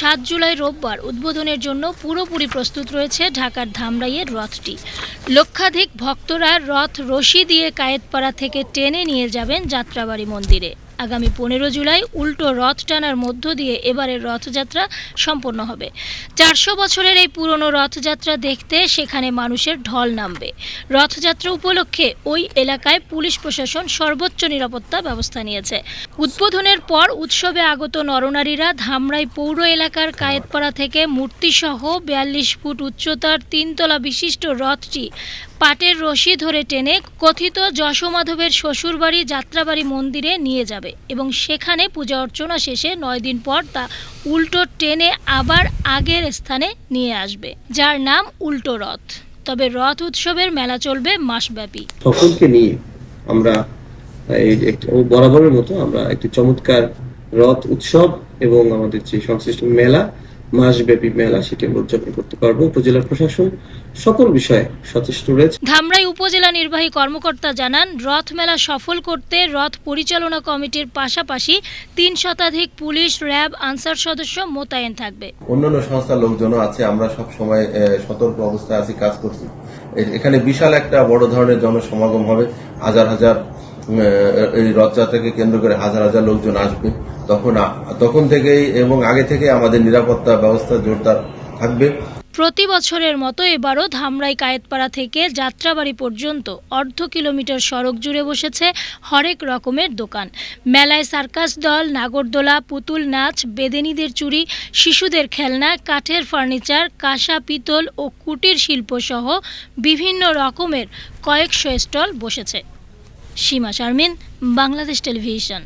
সাত জুলাই রোববার উদ্বোধনের জন্য পুরোপুরি প্রস্তুত রয়েছে ঢাকার ধামরাইয়ের রথটি। লক্ষাধিক ভক্তরা রথ রশি দিয়ে কায়েতপাড়া থেকে টেনে নিয়ে যাবেন যাত্রাবাড়ি মন্দিরে। আগামী পনেরো জুলাই উল্টো রথ টানার মধ্য দিয়ে এবারের রথযাত্রা সম্পন্ন হবে। চারশো বছরের এই পুরনো রথযাত্রা দেখতে সেখানে মানুষের ঢল নামবে। রথযাত্রা উপলক্ষে ওই এলাকায় পুলিশ প্রশাসন সর্বোচ্চ নিরাপত্তা ব্যবস্থা নিয়েছে। উদ্বোধনের পর উৎসবে আগত নরনারীরা ধামরাই পৌর এলাকার কায়েতপাড়া থেকে মূর্তিসহ বিয়াল্লিশ ফুট উচ্চতার তিনতলা বিশিষ্ট রথটি পাটের রশি ধরে টেনে কথিত যশোমাধবের শ্বশুরবাড়ি, যাত্রাবাড়ি মন্দিরে নিয়ে যাবে এবং সেখানে পূজা অর্চনা শেষে নয় দিন পর তা উল্টো টেনে আবার আগের স্থানে নিয়ে আসবে, যার নাম উল্টো রথ। তবে রথ উৎসবের মেলা চলবে মাসব্যাপী। সকলকে নিয়ে আমরা বরাবরের মতো আমরা একটি চমৎকার রথ উৎসব এবং আমাদের যে সংশ্লিষ্ট মেলা মাসব্যাপী মেলা সেটি আমরা উদযাপন করতে পারব উপজেলা প্রশাসন। সকল বিষয়ে সচেষ্ট রয়েছে। ধামরাই উপজেলা নির্বাহী কর্মকর্তা জানান রথ মেলা সফল করতে রথ পরিচালনা কমিটির পাশাপাশি তিন শতাধিক পুলিশ র্যাব আনসার সদস্য মোতায়েন থাকবে। অন্যান্য সংস্থার লোকজনও আছে আমরা সব সময় আহ, সতর্ক অবস্থায় আছি কাজ করছি। এখানে বিশাল একটা বড় ধরনের জনসমাগম হবে। হাজার হাজার আহ, এই রথযাত্রাকে কেন্দ্র করে হাজার হাজার লোকজন আসবে। তখন তখন এবং আগে থেকে আমাদের নিরাপত্তা ব্যবস্থা জোরদার থাকবে। প্রতি বছরের মতো এবারও ধামরাই কায়েতপাড়া থেকে যাত্রাবাড়ি পর্যন্ত অর্ধ কিলোমিটার সড়ক জুড়ে বসেছে হরেক রকমের দোকান। মেলায় সার্কাস দল, নাগরদোলা, পুতুল নাচ, বেদেনীদের চুরি, শিশুদের খেলনা, কাঠের ফার্নিচার, কাঁসা, পিতল ও কুটির শিল্প সহ বিভিন্ন রকমের কয়েকশো স্টল বসেছে। সীমা শারমিন, বাংলাদেশ টেলিভিশন।